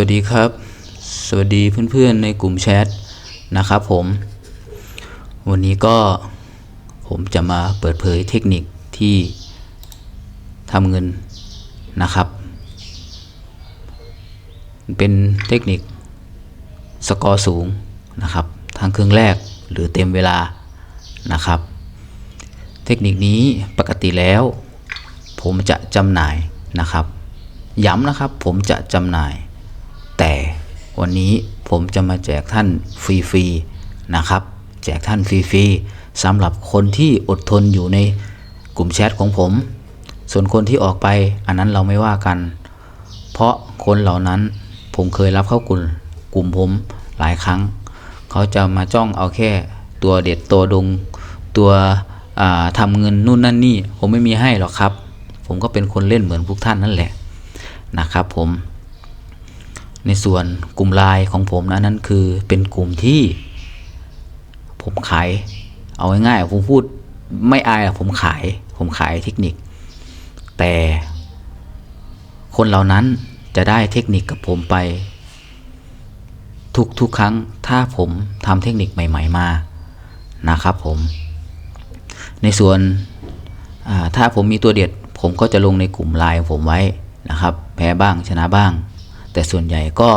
วัสดีครับ สวัสดีเพื่อนๆในกลุ่มแชทนะครับผม วันนี้ก็ผมจะมาเปิดเผยเทคนิคที่ทำเงินนะครับ เป็นเทคนิคสกอร์สูงนะครับทางเครื่องแรกหรือเต็มเวลานะครับ เทคนิคนี้ปกติแล้ว ผมจะจำหน่ายนะครับ ย้ำนะครับผมจะจำหน่าย แต่วันนี้ผมจะมาแจกท่านฟรีๆนะครับ แจกท่านฟรีๆสำหรับคนที่อดทนอยู่ในกลุ่มแชทของผม ส่วนคนที่ออกไปอันนั้นเราไม่ว่ากัน เพราะคนเหล่านั้นผมเคยรับเข้ากลุ่มกลุ่มผมหลายครั้ง เขาจะมาจ้องเอาแค่ตัวเด็ดตัวดงตัวอ่าทำเงินนู่นนั่นนี่ ผมไม่มีให้หรอกครับ ผมก็เป็นคนเล่นเหมือนพวกท่านนั่นแหละนะครับผม ในส่วนกลุ่มไลน์ของผมนะนั่นคือเป็นกลุ่มที่ ผมขาย เอาง่ายๆผมพูดไม่อายอะผมขาย ผมขายเทคนิค แต่คนเหล่านั้นจะได้เทคนิคกับผมไป ทุกทุกครั้งถ้าผมทำเทคนิคใหม่ ๆมานะครับผม ในส่วนถ้าผมมีตัวเด็ด ผมก็จะลงในกลุ่มไลน์ของผมไว้นะครับ แพ้บ้างชนะบ้าง แต่ส่วนใหญ่ก็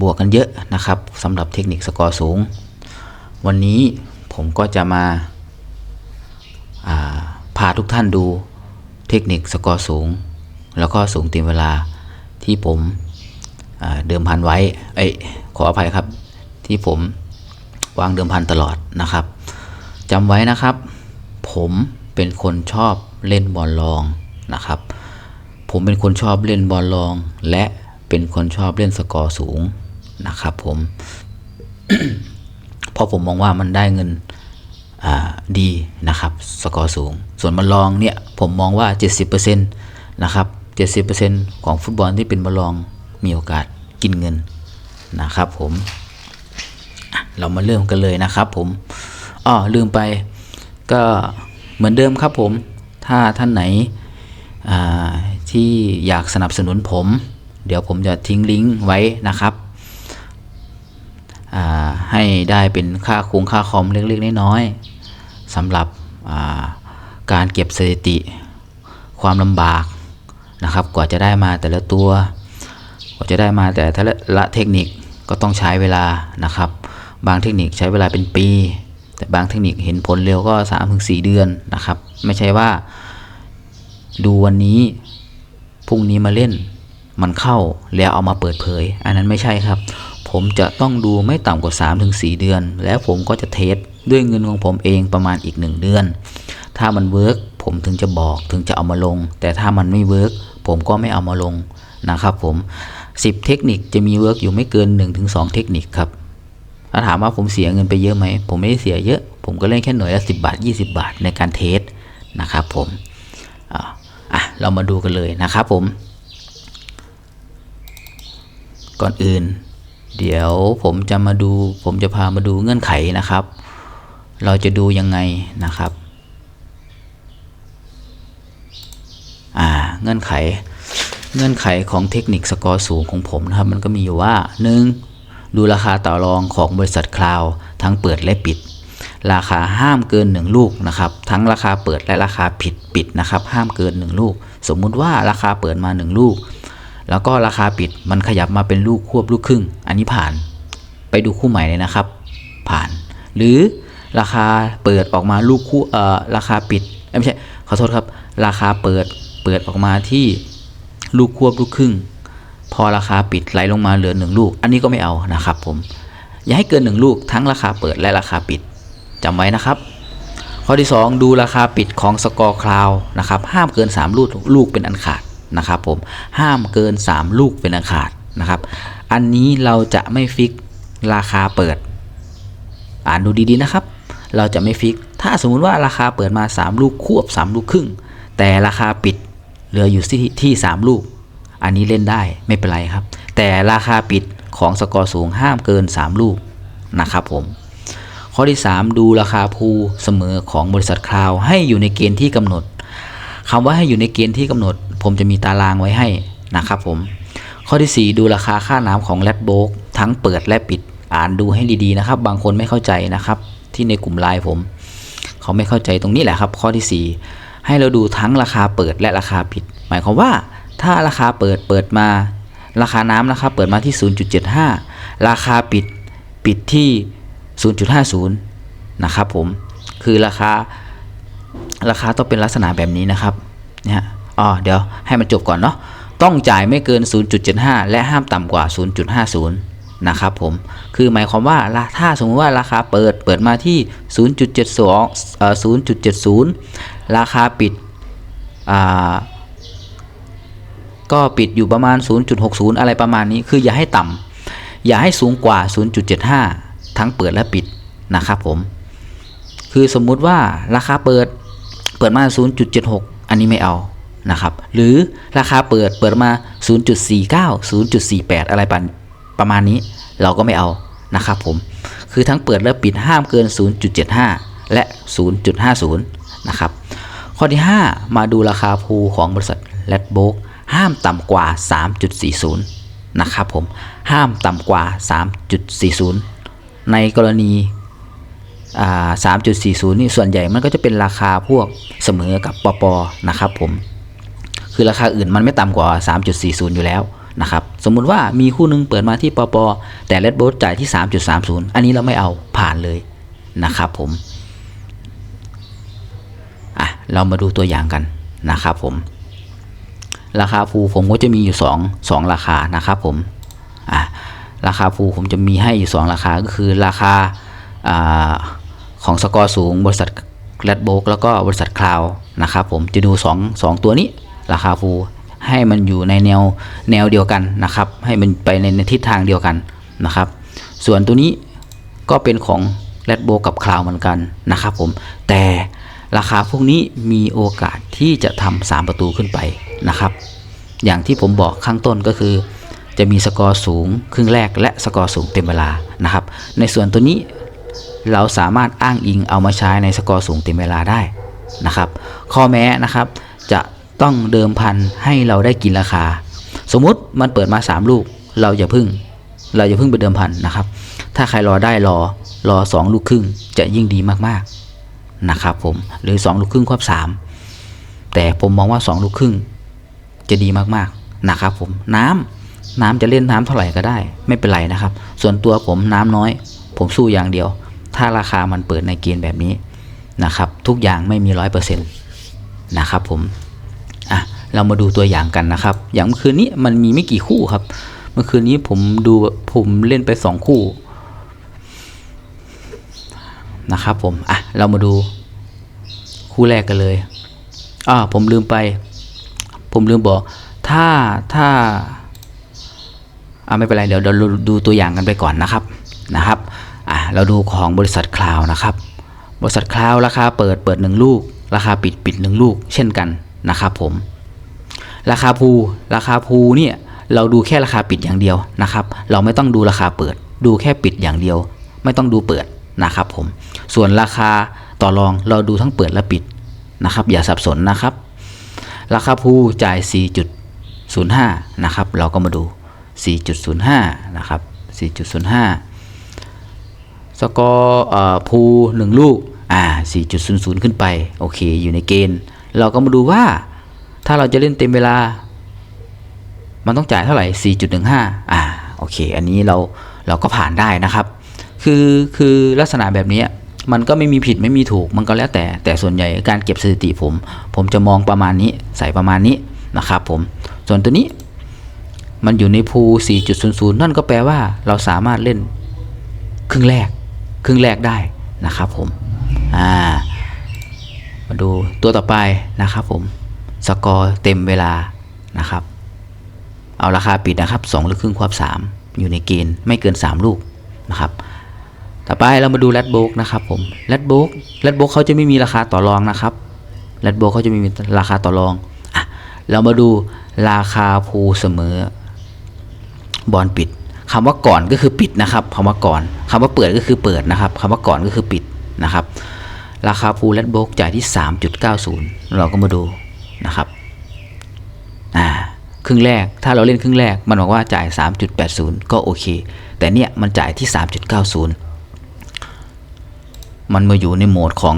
บวกกันเยอะนะครับสำหรับเทคนิคสกอร์สูง วันนี้ผมก็จะมาาพาทุกท่านดูเทคนิคสกอร์สูง แล้วก็สูงเต็มเวลาที่ผมเดิมพันไว้ เอ้ยขออภัยครับที่ผมวางเดิมพันตลอดนะครับจำไว้นะครับ ผมเป็นคนชอบเล่นบอลลองนะครับ ผมเป็นคนชอบเล่นบอลลอง และเป็นคนชอบเล่นสกอร์สูงนะครับผมเพราะผมมองว่ามันได้เงินดีนะครับ สกอร์สูง ส่วนบอลลองเนี่ยผมมองว่า 70%นะครับ70%ของฟุตบอลที่เป็นบอลลองมีโอกาสกินเงินนะครับผมเรามาเริ่มกันเลยนะครับผมอ้อลืมไปก็เหมือนเดิมครับผม ถ้าท่านไหนอ ที่อยากสนับสนุนผม เดี๋ยวผมจะทิ้งลิงก์ไว้นะครับ ให้ได้เป็นค่าคงค่าคอมเล็กๆน้อยๆสำหรับาการเก็บสถิติ ความลำบากนะครับ กว่าจะได้มาแต่ละตัว กว่าจะได้มาแต่ละละเทคนิคก็ต้องใช้เวลานะครับ บางเทคนิคใช้เวลาเป็นปี แต่บางเทคนิคเห็นผลเร็วก็ 3-4 เดือนนะครับ ไม่ใช่ว่าดูวันนี้ พรุ่งนี้มาเล่น มันเข้าแล้วเอามาเปิดเผย อันนั้นไม่ใช่ครับ ผมจะต้องดูไม่ต่ำกว่า 3-4 เดือน แล้วผมก็จะเทสด้วยเงินของผมเองประมาณอีก 1 เดือน ถ้ามันเวิร์กผมถึงจะบอกถึงจะเอามาลง แต่ถ้ามันไม่เวิร์กผมก็ไม่เอามาลงนะครับผม 10 เทคนิคจะมีเวิร์กอยู่ไม่เกิน 1-2 เทคนิคครับถ้าถามว่าผมเสียเงินไปเยอะไหม ผมไม่ได้เสียเยอะ ผมก็เล่นแค่หน่วยละ 10 บาท 20 บาทในการเทสนะครับผมอะอะ เรามาดูกันเลยนะครับผม ก่อนอื่น เดี๋ยวผมจะมาดู ผมจะพามาดูเงื่อนไขนะครับ เราจะดูยังไงนะครับอ่าเงื่อนไข เงื่อนไขของเทคนิคสกอร์สูงของผมนะครับ มันก็มีอยู่ว่า 1. ดูราคาต่อรองของบริษัทคลาวทั้งเปิดและปิด ราคาห้ามเกิน 1 ลูกนะครับทั้งราคาเปิดและราคาผิดปิดนะครับห้ามเกิน 1 ลูก สมมุติว่าราคาเปิดมา 1 ลูก แล้วก็ราคาปิดมันขยับมาเป็นลูกควบลูกครึ่ง อันนี้ผ่านไปดูคู่ใหม่เลยนะครับ ผ่าน หรือราคาเปิดออกมาลูกคู่เอ่อราคาปิดไม่ใช่ขอโทษครับ ราคาเปิดเปิดออกมาที่ลูกควบลูกครึ่ง พอราคาปิดไหลลงมาเหลือหนึ่งลูก อันนี้ก็ไม่เอานะครับผมอย่าให้เกินหนึ่งลูกทั้งราคาเปิดและราคาปิด จำไว้นะครับ ข้อที่ 2 ดูราคาปิดของสกอร์คลาวนะครับห้ามเกิน 3 ลูกลูกเป็นอันขาดนะครับผมห้ามเกิน 3 ลูกเป็นอันขาดนะครับอันนี้เราจะไม่ฟิกราคาเปิด อ่านดูดีๆนะครับ เราจะไม่ฟิก ถ้าสมมุติว่าราคาเปิดมา 3 ลูกควบ 3 ลูกครึ่ง แต่ราคาปิดเหลืออยู่ที่ที่ 3 ลูก อันนี้เล่นได้ไม่เป็นไรครับ แต่ราคาปิดของสกอร์สูงห้ามเกิน 3 ลูกนะครับผม ข้อที่ 3 ดูราคาภูเสมอของบริษัทคลาวให้อยู่ในเกณฑ์ที่กำหนดคำว่าให้อยู่ในเกณฑ์ที่กำหนด ผมจะมีตารางไว้ให้นะครับผม ข้อที่ 4 ดูราคาค่าน้ำของแรดโบกทั้งเปิดและปิดอ่านดูให้ดีๆนะครับ บางคนไม่เข้าใจนะครับ ที่ในกลุ่มไลน์ผม เขาไม่เข้าใจตรงนี้แหละครับ ข้อที่ 4 ให้เราดูทั้งราคาเปิดและราคาปิด หมายความว่าถ้าราคาเปิดเปิดมา ราคาน้ำนะครับเปิดมาที่ 0.75 ราคาปิดปิดที่ 0.50 นะครับผมคือราคาราคาต้องเป็นลักษณะแบบนี้นะครับเนี่ยอ๋อเดี๋ยวให้มันจบก่อนเนาะต้องจ่ายไม่เกิน 0.75 และห้ามต่ำกว่า 0.50 นะครับผม คือหมายความว่าถ้าสมมติว่าราคาเปิดเปิดมาที่ 0.72เอ่อ0.70 ราคาปิดอ่าก็ปิดอยู่ประมาณ 0.60 อะไรประมาณนี้ คืออย่าให้ต่ำ อย่าให้สูงกว่า 0.75 ทั้งเปิดและปิดนะครับผม คือสมมุติว่าราคาเปิดเปิดมา 0.76 อันนี้ไม่เอานะครับ หรือราคาเปิดเปิดมา 0.49 0.48 อะไรประประมาณนี้เราก็ไม่เอานะครับผม คือทั้งเปิดและปิดห้ามเกิน 0.75 และ 0.50 นะครับ ข้อที่ 5 มาดูราคาพูของบริษัทแรดโบกห้ามต่ำกว่า 3.40 นะครับผม ห้ามต่ำกว่า 3.40 ในกรณีอ่า3.40นี่ส่วนใหญ่มันก็จะเป็นราคาพวกเสมอกับปปนะครับผม คือราคาอื่นมันไม่ต่ำกว่า 3.40 อยู่แล้วนะครับ สมมุติว่ามีคู่หนึงเปิดมาที่ปปแต่เลดโบสจ่ายที่ 3.30 อันนี้เราไม่เอาผ่านเลยนะครับผมอะเรามาดูตัวอย่างกันนะครับผม ราคาฟูผมก็จะมีอยู่ 2 2 ราคานะครับผมอะ ราคาฟูผมจะมีให้อยู่ 2 ราคาก็คือราคาอาของสกอร์สูงบริษัทแรดโบกแล้วก็บริษัทคลาวนะครับผมจะดู 2 2 ตัวนี้ ราคาฟูให้มันอยู่ในแนวแนวเดียวกันนะครับ ให้มันไปในในทิศทางเดียวกันนะครับ ส่วนตัวนี้ก็เป็นของแรดโบกับคลาวเหมือนกันนะครับผมแต่ราคาพวกนี้มีโอกาสที่จะทำ3ประตูขึ้นไปนะครับ อย่างที่ผมบอกข้างต้นก็คือ จะมีสกอร์สูงครึ่งแรกและสกอร์สูงเต็มเวลานะครับ ในส่วนตัวนี้เราสามารถอ้างอิงเอามาใช้ในสกอร์สูงเต็มเวลาได้นะครับ ข้อแม้นะครับจะต้องเดิมพันให้เราได้กินราคา สมมุติมันเปิดมา 3 ลูก เราอย่าพึ่ง เราอย่าพึ่งไปเดิมพันนะครับ ถ้าใครรอได้รอรอ 2 ลูกครึ่งจะยิ่งดีมากๆนะครับผมหรือ 2 ลูกครึ่งควบ3แต่ผมมองว่า 2 ลูกครึ่งจะดีมากๆนะครับผมน้ำ น้ำจะเล่นน้ำเท่าไหร่ก็ได้ ไม่เป็นไรนะครับ ส่วนตัวผมน้ำน้อย ผมสู้อย่างเดียว ถ้าราคามันเปิดในเกณฑ์แบบนี้นะครับ ทุกอย่างไม่มีร้อยเปอร์เซ็นต์นะครับผมอะเรามาดูตัวอย่างกันนะครับ อย่างเมื่อคืนนี้มันมีไม่กี่คู่ครับ เมื่อคืนนี้ผมดูผมเล่นไปสองคู่นะครับผมอะเรามาดูคู่แรกกันเลยอ่าผมลืมไป ผมลืมบอก ถ้าถ้า อ่าไม่เป็นไรเดี๋ยวเราดูตัวอย่างกันไปก่อนนะครับนะครับอ่าเราดูของบริษัทคลาวนะครับ บริษัทคลาวราคาเปิดเปิด 1 ลูก ราคาปิดปิด 1 ลูก เช่นกันนะครับผม ราคาภูราคาภูเนี่ยเราดูแค่ราคาปิดอย่างเดียวนะครับ เราไม่ต้องดูราคาเปิด ดูแค่ปิดอย่างเดียว ไม่ต้องดูเปิดนะครับผม ส่วนราคาต่อรองเราดูทั้งเปิดและปิดนะครับ อย่าสับสนนะครับ ราคาภูจ่าย 4.05 นะครับ เราก็มาดู 4.05 นะครับ 4.05 สกอร์เอ่อภู1ลูก อ่า 4.00 ขึ้นไป โอเค อยู่ในเกณฑ์ เราก็มาดูว่า ถ้าเราจะเล่นเต็มเวลา มันต้องจ่ายเท่าไหร่ 4.15 อ่า โอเค อันนี้เรา เราก็ผ่านได้นะครับ คือ คือลักษณะแบบนี้มันก็ไม่มีผิดไม่มีถูกมันก็แล้วแต่แต่ส่วนใหญ่การเก็บสถิติผม ผมจะมองประมาณนี้ใส่ประมาณนี้นะครับผมส่วนตัวนี้ มันอยู่ในภู4.00 นั่นก็แปลว่าเราสามารถเล่น ครึ่งแรก ครึ่งแรกได้นะครับผม อ่า มาดูตัวต่อไปนะครับผม สกอร์เต็มเวลานะครับ เอาราคาปิดนะครับ2ลูกครึ่งควบ3 อยู่ในเกณฑ์ไม่เกิน 3 ลูกนะครับ ต่อไปเรามาดูแรดโบกนะครับผมแรดโบกแรดโบกเขาจะไม่มีราคาต่อรองนะครับแรดโบกเขาจะไม่มีราคาต่อรองอะเรามาดูราคาภูเสมอ บอลปิดคำว่าก่อนก็คือปิดนะครับคำว่าก่อนคำว่าเปิดก็คือเปิดนะครับคำว่าก่อนก็คือปิดนะครับ ราคาภูแรดโบกจ่ายที่ 3.90 เราก็มาดูนะครับอ่าครึ่งแรกถ้าเราเล่นครึ่งแรกมันบอกว่าจ่าย 3.80 ก็โอเค แต่เนี่ยมันจ่ายที่ 3.90 มันมาอยู่ในโหมดของ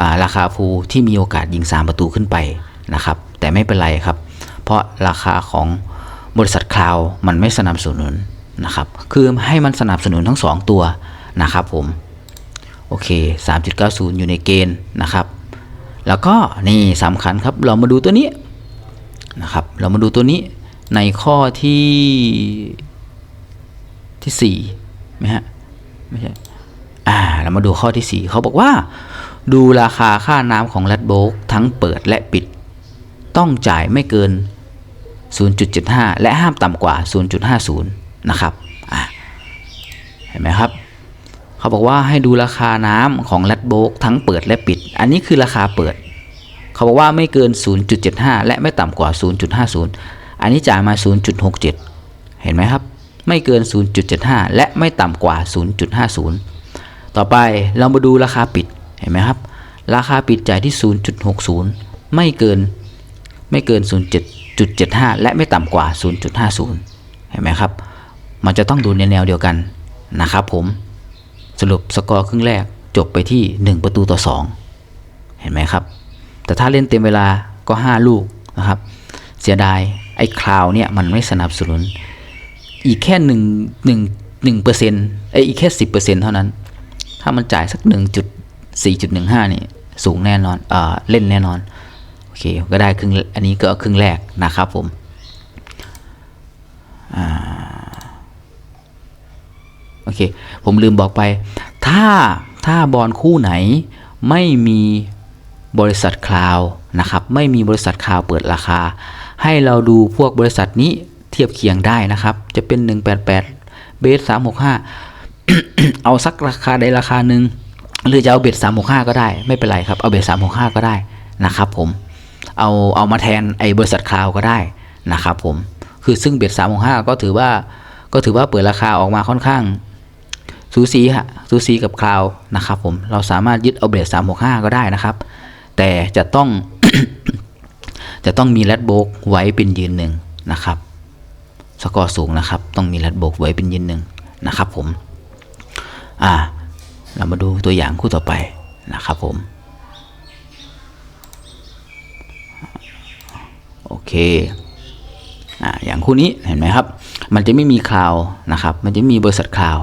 อาราคาภูที่มีโอกาสยิง 3 ประตูขึ้นไปนะครับ แต่ไม่เป็นไรครับ เพราะราคาของ บริษัทคลาวมันไม่สนับสนุนนะครับ คือให้มันสนับสนุนทั้ง 2 ตัวนะครับผมโอเค 3.90 อยู่ในเกณฑ์นะครับ แล้วก็นี่สำคัญครับ เรามาดูตัวนี้นะครับ เรามาดูตัวนี้ในข้อที่ที่สี่ไหมฮะไม่ใช่อ่า เรามาดูข้อที่ 4 เขาบอกว่า ดูราคาค่าน้ำของแรดโบกทั้งเปิดและปิด ต้องจ่ายไม่เกิน 0.75 และห้ามต่ำกว่า 0.50 นะครับเห็นไหมครับ เขาบอกว่าให้ดูราคาน้ำของแรดโบกทั้งเปิดและปิด อันนี้คือราคาเปิด เขาบอกว่าไม่เกิน 0.75 และไม่ต่ำกว่า 0.50 อันนี้จ่ายมา 0.67 เห็นไหมครับ ไม่เกิน 0.75 และไม่ต่ำกว่า 0.50 ต่อไปเรามาดูราคาปิด เห็นไหมครับ ราคาปิดจ่ายที่ 0.60 ไม่เกิน ไม่เกิน 0.75 และไม่ต่ำกว่า 0.50 เห็นไหมครับ มันจะต้องดูในแนวเดียวกันนะครับผมสรุปสกอร์ครึ่งแรกจบไปที่ 1 ประตูต่อ 2 เห็นไหมครับ แต่ถ้าเล่นเต็มเวลาก็ 5 ลูกนะครับ เสียดายไอ้คลาวเนี่ยมันไม่สนับสนุน อีกแค่หนึ่งหนึ่งหนึ่งเปอร์เซ็นต์ไอยอีกแค่สิบเปอร์เซ็นต์เท่านั้น ถ้ามันจ่ายสักหนึ่งจุดสี่จุดหนึ่งห้านี่สูงแน่นอนอ่าเล่นแน่นอน อเคก็ได้ครึ่งอันนี้ก็ครึ่งแรกนะครับผมโอเค ผมลืมบอกไป ถ้าถ้าบอลคู่ไหนไม่มีบริษัทคลาวนะครับ ไม่มีบริษัทคลาวเปิดราคา ให้เราดูพวกบริษัทนี้เทียบเคียงได้นะครับ จะเป็น 188 เบส365 เอาสักราคาใดราคาหนึ่งหรือจะเอาเบส365 ก็ได้ ไม่เป็นไรครับ เอาเบส365 ก็ได้นะครับผม เอาเอามาแทนไอ้บริษัทคลาวก็ได้นะครับผมคือซึ่งเบส365ก็ถือว่าก็ถือว่าเปิดราคาออกมาค่อนข้างสูสีฮะสูสีกับคลาวนะครับผมเราสามารถยึดเอาเบส365ก็ได้นะครับ แต่จะต้อง จะต้องมีแรดโบกไว้เป็นยืนหนึ่งนะครับสกอร์สูงนะครับ ต้องมีแรดโบกไว้เป็นยืนหนึ่งนะครับผม อ่า เรามาดูตัวอย่างคู่ต่อไปนะครับผม โอ เคอ่าอย่างคู่นี้เห็นไหมครับ มันจะไม่มีคลาวนะครับ มันจะมีบริษัทคลาว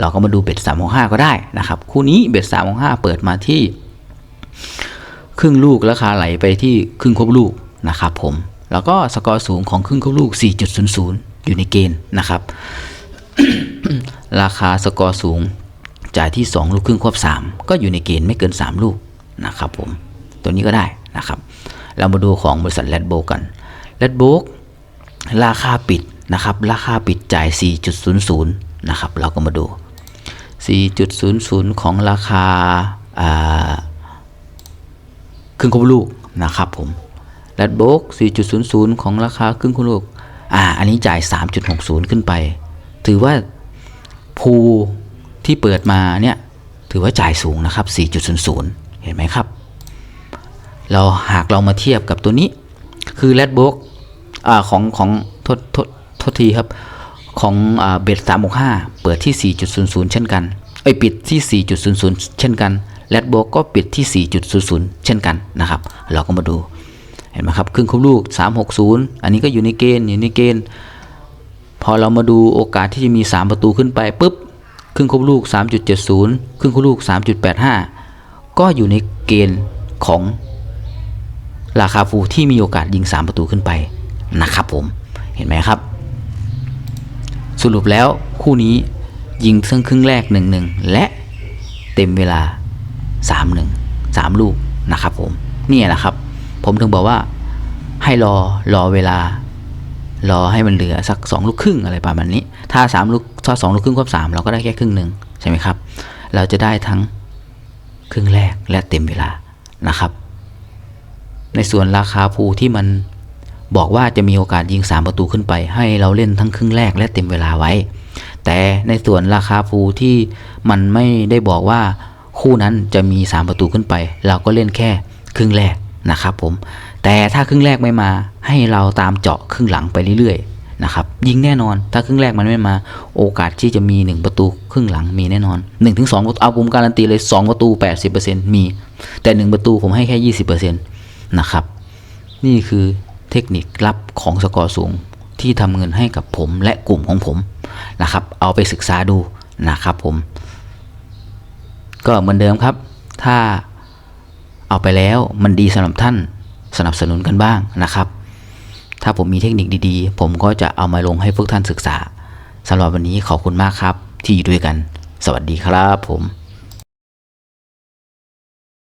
เราก็มาดูเบ็ด365ก็ได้นะครับ คู่นี้เบ็ด365เปิดมาที่ ครึ่งลูกราคาไหลไปที่ครึ่งครบลูกนะครับผมแล้วก็สกอร์สูงของครึ่งครบลูก 4.00 อยู่ในเกณฑ์นะครับ ราคาสกอร์สูงจ่ายที่ 2 ลูกครึ่งควบ 3 ก็อยู่ในเกณฑ์ไม่เกิน 3 ลูกนะครับผมตัวนี้ก็ได้นะครับ เรามาดูของบริษัทแรดโบกัน แรดโบกราคาปิดนะครับ ราคาปิดจ่าย 4.00 นะครับ เราก็มาดู 4.00 ของราคาครึ่งครบลูกนะครับผมแรดโบก4.00 ของราคาครึ่งครบลูก อ่า อันนี้จ่าย 3.60 ขึ้นไป ถือว่าภูที่เปิดมาเนี่ยถือว่าจ่ายสูงนะครับ 4.00 เห็นไหมครับ เราหากเรามาเทียบกับตัวนี้ คือแรดโบกอ่าของของโทษโทษโทษทีครับ ของอ่าเบ็ด365เปิดที่ 4.00 เช่นกันเอ้ยปิดที่ 4.00 เช่นกันแรดโบกก็ปิดที่ 4.00 เช่นกันนะครับ เราก็มาดูเห็นไหมครับครึ่งครบลูก 360 อันนี้ก็อยู่ในเกณฑ์อยู่ในเกณฑ์พอเรามาดูโอกาสที่จะมี 3 ประตูขึ้นไปปุ๊บครึ่งครบลูก 3.70 ครึ่งครบลูก 3.85 ก็อยู่ในเกณฑ์ของ ราคาฟูที่มีโอกาสยิง 3 ประตูขึ้นไปนะครับผมเห็นไหมครับ สรุปแล้วคู่นี้ยิงซึ่งครึ่งแรก 1-1 และเต็มเวลา 3-1 3 ลูกนะครับผมนี่แหละครับ ผมถึงบอกว่าให้รอรอเวลา รอให้มันเหลือสัก 2 ลูกครึ่งอะไรประมาณนี้ ถ้า 3 ลูกถ้า 2 ลูกครึ่งครบ3เราก็ได้แค่ครึ่งหนึ่งใช่ไหมครับ เราจะได้ทั้งครึ่งแรกและเต็มเวลานะครับ ส่วนราคาภูที่มันบอกว่าจะมีโอกาสยิง 3 ประตูขึ้นไป ให้เราเล่นทั้งครึ่งแรกและเต็มเวลาไว้ แต่ในส่วนราคาภูที่มันไม่ได้บอกว่าคู่นั้นจะมี 3 ประตูขึ้นไป เราก็เล่นแค่ครึ่งแรกนะครับผม แต่ถ้าครึ่งแรกไม่มา ให้เราตามเจาะครึ่งหลังไปเรื่อยๆนะครับ ยิงแน่นอน ถ้าครึ่งแรกมันไม่มา โอกาสที่จะมี 1 ประตูครึ่งหลังมีแน่นอน 1-2ถึงเอาผมการันตีเลย 2 ประตู 80%มี แต่ 1 ประตูผมให้แค่ 20% นะครับ นี่คือเทคนิคลับของสกอร์สูงที่ทำเงินให้กับผมและกลุ่มของผมนะครับ เอาไปศึกษาดูนะครับผม ก็เหมือนเดิมครับ ถ้าเอาไปแล้วมันดีสำหรับท่านสนับสนุนกันบ้างนะครับ ถ้าผมมีเทคนิคดีๆ ผมก็จะเอามาลงให้พวกท่านศึกษาสำหรับวันนี้ขอบคุณมากครับ ที่อยู่ด้วยกัน สวัสดีครับผม